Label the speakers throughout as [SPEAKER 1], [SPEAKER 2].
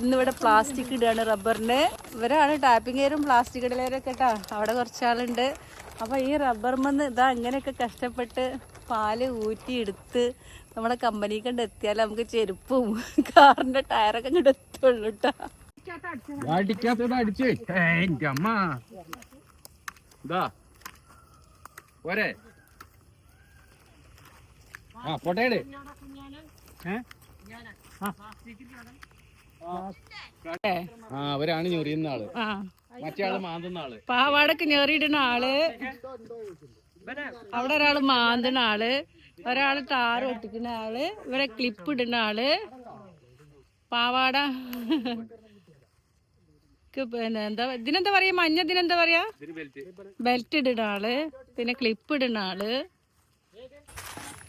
[SPEAKER 1] ഇന്നിവിടെ പ്ലാസ്റ്റിക് ഇടുകയാണ് റബ്ബറിന്. ഇവരാണ് ടാപ്പിംഗ് കയറും പ്ലാസ്റ്റിക് ഇടലേരൊക്കെ കേട്ടോ. അവിടെ കുറച്ചാളുണ്ട്. അപ്പോൾ ഈ റബ്ബർമെന്ന് ഇതാ അങ്ങനെയൊക്കെ കഷ്ടപ്പെട്ട് പാൽ ഊറ്റി എടുത്ത് നമ്മളെ കമ്പനിക്ക് കണ്ട് എത്തിയാൽ നമുക്ക് ചെരുപ്പും കാറിന്റെ ടയറൊക്കെ ഇങ്ങോട്ട് എത്തുള്ളൂ കേട്ടോ.
[SPEAKER 2] ആ പൊട്ടേട് ആ. അവരാണ് ഞൊറിയുന്ന
[SPEAKER 1] ആൾ.
[SPEAKER 2] മറ്റേ ആൾ മാന്തുന്ന ആൾ.
[SPEAKER 1] പാവാടക്ക് ഞെറിയിടുന്ന ആൾ. അവിടെ ഒരാൾ മാന്തുന്ന ആൾ. ഒരാൾ താറ് ഒട്ടിക്കുന്ന ആൾ. ഇവരെ ക്ലിപ്പ് ഇടുന്ന ആൾ. പാവാട. പിന്നെ എന്താ ഇതിനെന്താ പറയാ? മഞ്ഞ ഇതിനെന്താ പറയാ?
[SPEAKER 2] ബെൽറ്റ്
[SPEAKER 1] ഇടുന്ന ആൾ. പിന്നെ ക്ലിപ്പ് ഇടുന്ന ആൾ.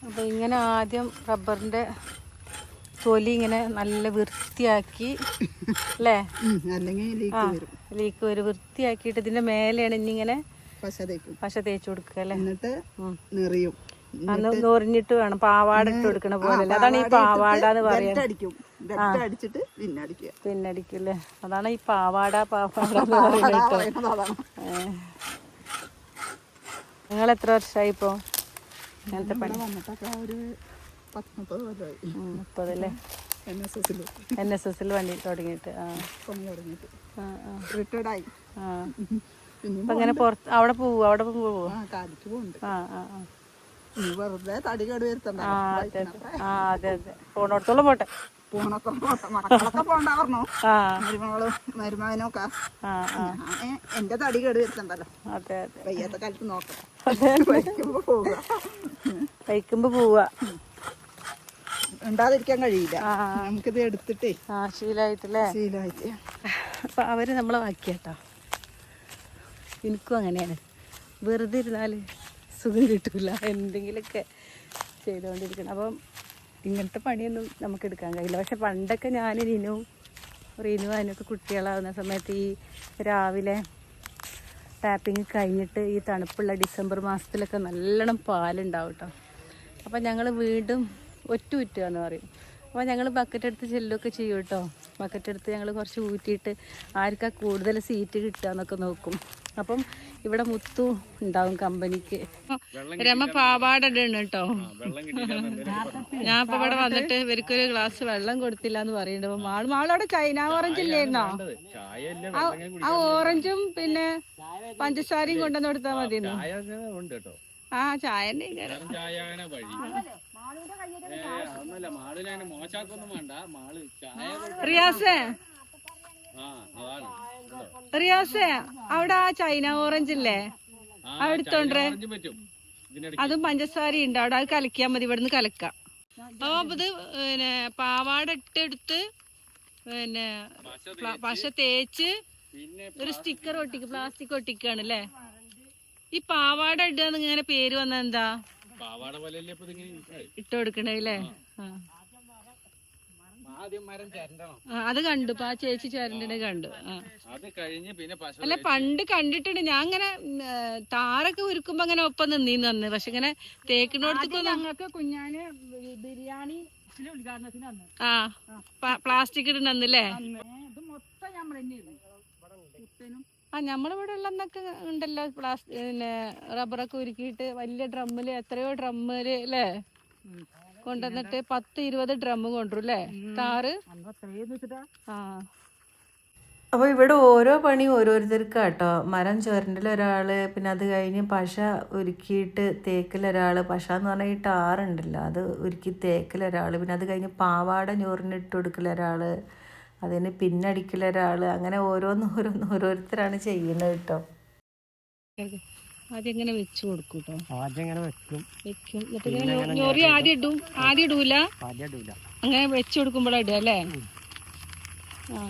[SPEAKER 1] അപ്പൊ ഇങ്ങനെ ആദ്യം റബ്ബറിന്റെ തൊലി ഇങ്ങനെ നല്ല വൃത്തിയാക്കി അല്ലേ?
[SPEAKER 3] അല്ലെങ്കിൽ
[SPEAKER 1] ലീക്ക് വരും. വൃത്തിയാക്കിയിട്ട് ഇതിന്റെ മേലെയാണ് ഇനിങ്ങനെ
[SPEAKER 3] പശ തേക്കും.
[SPEAKER 1] പശ തേച്ചു കൊടുക്കുക അല്ലേ?
[SPEAKER 3] എന്നിട്ട് നിറയും.
[SPEAKER 1] അന്ന് നൊറിഞ്ഞിട്ട് വേണം. പാവാട ഇട്ട് കൊടുക്കണ പോലെ. അതാണ് ഈ പാവാട എന്ന്
[SPEAKER 3] പറയുന്നത്.
[SPEAKER 1] പിന്നടിക്കില്ലേ അതാണ് ഈ പാവാട പാവാട എന്ന് പറയുന്നത് നിങ്ങൾ എത്ര വർഷമായി ഇപ്പോ ഇങ്ങനത്തെ പണി?
[SPEAKER 3] മുപ്പത് കൊല്ലമായി
[SPEAKER 1] മുപ്പതല്ലേ?
[SPEAKER 3] എൻ എസ് എസിൽ
[SPEAKER 1] എൻ എസ് എസിൽ വണ്ടി തുടങ്ങിയിട്ട് ആ.
[SPEAKER 3] പണി തുടങ്ങിയിട്ട്.
[SPEAKER 1] ആ ആ,
[SPEAKER 3] റിട്ടയർഡായി
[SPEAKER 1] ആ. അപ്പൊ പുറത്ത് അവിടെ പോവോ? അവിടെ പോവോ?
[SPEAKER 3] ആ കാലിക്ക് പോകുന്നുണ്ട്
[SPEAKER 1] ആ ആ
[SPEAKER 3] വെറുതെ തടി കേട് വരുത്തണ്ട.
[SPEAKER 1] ആ അതെ അതെ. ആ അതെ അതെ. പോണോടത്തോളം പോട്ടെ.
[SPEAKER 3] പോണൊക്കെ പോട്ടെ. മക്കളൊക്കെ പോണ്ടായിരുന്നു
[SPEAKER 1] ആ.
[SPEAKER 3] മരുമകളും മരുമകനൊക്കെ.
[SPEAKER 1] ആ ആ.
[SPEAKER 3] ഞാൻ എന്റെ തടി കേട് വരുത്തണ്ടല്ലോ.
[SPEAKER 1] അതെ അതെ.
[SPEAKER 3] വയ്യാത്ത കാലത്ത് നോക്കാം കഴിക്കുമ്പോ പോവുക.
[SPEAKER 1] കഴിക്കുമ്പോ പോവാ
[SPEAKER 3] ഉണ്ടാതിരിക്കാൻ കഴിയില്ല. നമുക്കിത് എടുത്തിട്ടേ
[SPEAKER 1] ആ ശീലായിട്ടല്ലേ?
[SPEAKER 3] ശീലമായിട്ട്
[SPEAKER 1] അപ്പം അവർ നമ്മളെ വാക്കിയാട്ടോ എനിക്കും അങ്ങനെയാണ്. വെറുതെ ഇരുന്നാൽ സുഖം കിട്ടില്ല എന്തെങ്കിലുമൊക്കെ ചെയ്തുകൊണ്ടിരിക്കണം. അപ്പം ഇങ്ങനത്തെ പണിയൊന്നും നമുക്ക് എടുക്കാൻ കഴിയില്ല. പക്ഷെ പണ്ടൊക്കെ ഞാൻ റിനു റീനു അതിനൊക്കെ കുട്ടികളാവുന്ന സമയത്ത് ഈ രാവിലെ ടാപ്പിങ് കഴിഞ്ഞിട്ട് ഈ തണുപ്പുള്ള ഡിസംബർ മാസത്തിലൊക്കെ നല്ലോണം പാലുണ്ടാവും കേട്ടോ അപ്പം ഞങ്ങൾ വീണ്ടും ഒറ്റ ഊറ്റുക എന്ന് പറയും. അപ്പോൾ ഞങ്ങൾ ബക്കറ്റ് എടുത്ത് ചെല്ലുകയൊക്കെ ചെയ്യും കേട്ടോ ബക്കറ്റ് എടുത്ത് ഞങ്ങൾ കുറച്ച് ഊറ്റിയിട്ട് ആർക്കാ കൂടുതൽ സീറ്റ് കിട്ടുക എന്നൊക്കെ നോക്കും. അപ്പം ഇവിടെ മുത്തു ഉണ്ടാവും കമ്പനിക്ക്. രമ പാവാട ഇടണം കേട്ടോ ഞാൻ ഇപ്പൊ ഇവിടെ വന്നിട്ട് ഇവർക്കൊരു ഗ്ലാസ് വെള്ളം കൊടുത്തില്ല എന്ന് പറയുന്നുണ്ട്. അപ്പൊ മാൾ മാളവിടെ ചൈന ഓറഞ്ച് ഇല്ലായിരുന്നോ? ആ ഓറഞ്ചും പിന്നെ പഞ്ചസാരയും കൊണ്ടുവന്ന് കൊടുത്താൽ മതിയെന്നു? ആ ചായന്റെ
[SPEAKER 2] വഴി. മോശാക്കൊന്നും വേണ്ട. മാൾ ചായ
[SPEAKER 1] റിയാസേ. റിയാസേ അവിടെ ആ ചൈന ഓറഞ്ച് ഇല്ലേ?
[SPEAKER 2] ആ
[SPEAKER 1] അത് പഞ്ചസാര ഉണ്ട്. അവിടെ അത് കലക്കിയാൽ മതി. ഇവിടുന്ന് കലക്കാം. അപ്പൊ ഇത് പിന്നെ പാവാട ഇട്ടെടുത്ത് പിന്നെ
[SPEAKER 2] പശ
[SPEAKER 1] തേച്ച് ഒരു സ്റ്റിക്കർ ഒട്ടിക്ക് പ്ലാസ്റ്റിക് ഒട്ടിക്കാണ് അല്ലേ? ഈ പാവാട ഇടുക ഇങ്ങനെ പേര് വന്ന എന്താ?
[SPEAKER 2] പാവാട പോലെ ഇപ്പൊ ഇതിങ്ങനെ ഇരിക്കണത്.
[SPEAKER 1] ഇട്ട് കൊടുക്കണല്ലേ അത് കണ്ടു. ആ ചേച്ചി ചേരണ്ടിനെ കണ്ടു. അല്ലെ
[SPEAKER 2] അത് കഴിഞ്ഞ് പിന്നെ
[SPEAKER 1] അല്ല പണ്ട് കണ്ടിട്ടുണ്ട്. ഞാൻ അങ്ങനെ ഉം, താറൊക്കെ ഒരുക്കുമ്പോ അങ്ങനെ ഒപ്പം നിന്നീന്ന് വന്ന് പക്ഷെ ഇങ്ങനെ തേക്കിനോടത്തേക്കൊന്നും
[SPEAKER 3] ഞങ്ങൾക്ക് കുഞ്ഞാന് ബിരിയാണി
[SPEAKER 1] ആ. പ്ലാസ്റ്റിക് ഇടണന്നല്ലേ
[SPEAKER 3] ഇത് മൊത്തം തന്നെയായിരുന്നു
[SPEAKER 1] ആ നമ്മളിവിടെ ഉള്ളന്നൊക്കെ ഉണ്ടല്ലോ പ്ലാസ്റ്റിക് പിന്നെ റബ്ബറൊക്കെ ഉരുക്കിയിട്ട് വലിയ ഡ്രമ്മിൽ എത്രയോ ഡ്രമ്മിൽ അല്ലേ കൊണ്ടുവന്നിട്ട് പത്ത് ഇരുപത് ഡ്രമ്മ് കൊണ്ടുവരും അല്ലേ താറ് ആ. അപ്പോൾ ഇവിടെ ഓരോ പണി ഓരോരുത്തർക്കാട്ടോ. മരം ചുരണ്ടിൽ ഒരാൾ പിന്നെ അത് കഴിഞ്ഞ് പശ ഉരുക്കിയിട്ട് തേക്കൽ ഒരാൾ പശ എന്ന് പറഞ്ഞാൽ ഈ ടാറുണ്ടല്ലോ അത് ഉരുക്കി തേക്കൽ ഒരാൾ പിന്നെ അത് കഴിഞ്ഞ് പാവാട ഞോറിനിട്ട് കൊടുക്കൽ ഒരാൾ അതിന് പിന്നടിക്കലൊരാൾ അങ്ങനെ ഓരോന്ന് ഓരോന്ന് ഓരോരുത്തരാണ് ചെയ്യുന്നത് കേട്ടോ. ആദ്യം ഇങ്ങനെ വെച്ച് കൊടുക്കും കേട്ടോ
[SPEAKER 2] ആദ്യം ഇങ്ങനെ വെക്കും.
[SPEAKER 1] വെക്കും. എന്നിട്ട് ഞൊറി ആദ്യം ഇടും. ആദ്യം ഇടൂല?
[SPEAKER 2] ആദ്യം ഇടൂല.
[SPEAKER 1] അങ്ങനെ വെച്ച് കൊടുക്കുമ്പോഴാണ് ഇടുക അല്ലേ? ആ.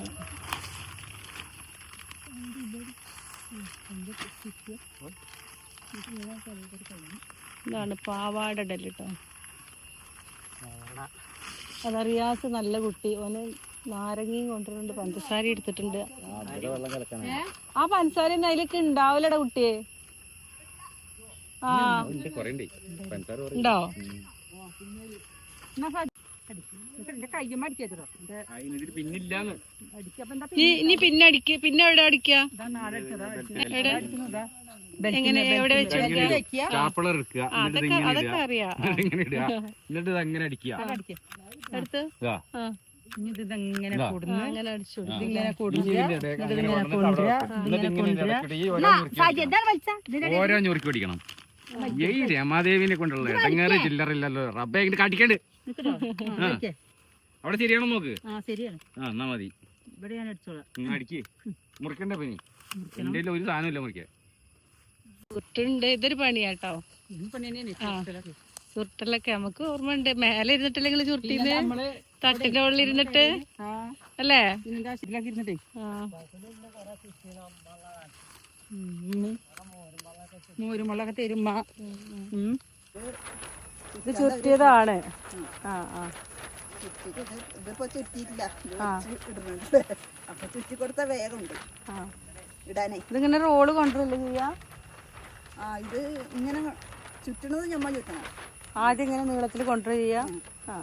[SPEAKER 1] ഇതാണ് പാവാട ഇടൽ കേട്ടോ. അതറിയാസ് നല്ല കുട്ടി. ഓന് നാരങ്ങയും കൊണ്ടുവരുന്നുണ്ട്. പഞ്ചസാര എടുത്തിട്ടുണ്ട്. ആ പഞ്ചസാര ഒന്നും അതിലേക്ക് ഉണ്ടാവില്ലടാ കുട്ടിയെ. ആ.
[SPEAKER 2] ഉണ്ട്
[SPEAKER 1] ഇനി പിന്നെ അടിക്ക. പിന്നെ എവിടെ അടിക്ക? എങ്ങനെ? എവിടെ വെച്ച് അതൊക്കെ അറിയാം.
[SPEAKER 2] എന്നിട്ട് അങ്ങനെ അടിക്കുക
[SPEAKER 1] എടുത്ത്. ആ.
[SPEAKER 4] കൊടുന്ന്. ഇതിങ്ങനെ
[SPEAKER 2] ഓരോ ഞുറുക്കി അടിക്കണം. ഓരോ പിടിക്കണം. ഈ രമാദേവിനെ കൊണ്ടുള്ള ഇടങ്ങേറ് ചില്ലറില്ലല്ലോ റബ്ബെ കാട്ടിക്കണ്ട്? അവിടെ ശരിയാണോ നോക്ക്?
[SPEAKER 4] ആ
[SPEAKER 2] എന്നാ മതി. അടിക്ക്. മുറിക്കണ്ട പനി എന്റെ ഒരു സാധനമില്ല മുറിക്കാൻ.
[SPEAKER 1] സുരുട്ടുണ്ട് ഇതൊരു പണിയാട്ടോ.
[SPEAKER 4] ചുരുട്ടലൊക്കെ.
[SPEAKER 1] നമുക്ക് ഓർമ്മ ഉണ്ട് മേലെ ഇരുന്നിട്ടില്ലെങ്കിൽ ചുരുട്ടിന്ന്.
[SPEAKER 4] നമ്മൾ
[SPEAKER 1] തട്ടിന്റെ ഉള്ളിൽ ഇരുന്നിട്ട് അല്ലേ?
[SPEAKER 4] ഇരുന്നിട്ടേ
[SPEAKER 1] ആ.
[SPEAKER 4] മോരും വെള്ളമൊക്കെ തരുമ്പ.
[SPEAKER 1] ഇത് ചുരുട്ടിയതാണ്. ആ ആ.
[SPEAKER 3] ഇതിപ്പോ ഇടുന്നുണ്ട്. അപ്പൊ ചുറ്റി കൊടുത്ത വേഗമുണ്ട്.
[SPEAKER 1] ആ.
[SPEAKER 3] ഇടാനേ.
[SPEAKER 1] ഇതിങ്ങനെ റോൾ കൊണ്ടുവരില്ല ചെയ്യാ?
[SPEAKER 3] ആ ഇത് ഇങ്ങനെ ചുറ്റണത് ഞമ്മ ചുറ്റണം.
[SPEAKER 1] ആദ്യം ഇങ്ങനെ നീളത്തിൽ കൊണ്ടുവരിക ചെയ്യാ? ആ.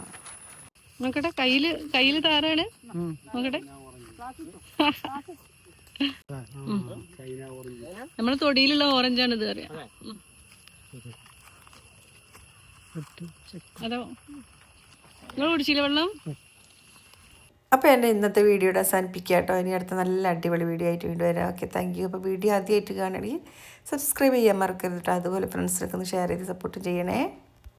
[SPEAKER 1] നോക്കട്ടെ കയ്യിൽ കയ്യിൽ താറാണ്. നോക്കട്ടെ. നമ്മളെ തൊടിയിലുള്ള ഓറഞ്ചാണ് ഇത് അറിയാം അതോ. നിങ്ങൾ കുടിച്ചില്ല വെള്ളം?
[SPEAKER 5] അപ്പോൾ എന്റെ ഇന്നത്തെ വീഡിയോയുടെ അവസാനിപ്പിക്കുക കേട്ടോ. ഇനി അടുത്ത നല്ല അടിപൊളി വീഡിയോ ആയിട്ട് വീണ്ടും വരാം. ഓക്കെ താങ്ക് യു അപ്പോൾ വീഡിയോ ആദ്യമായിട്ട് കാണുകയാണെങ്കിൽ സബ്സ്ക്രൈബ് ചെയ്യാൻ മറക്കരുത് കേട്ടോ. അതുപോലെ ഫ്രണ്ട്സിനൊക്കെ ഒന്ന് ഷെയർ ചെയ്ത് സപ്പോർട്ട് ചെയ്യണേ.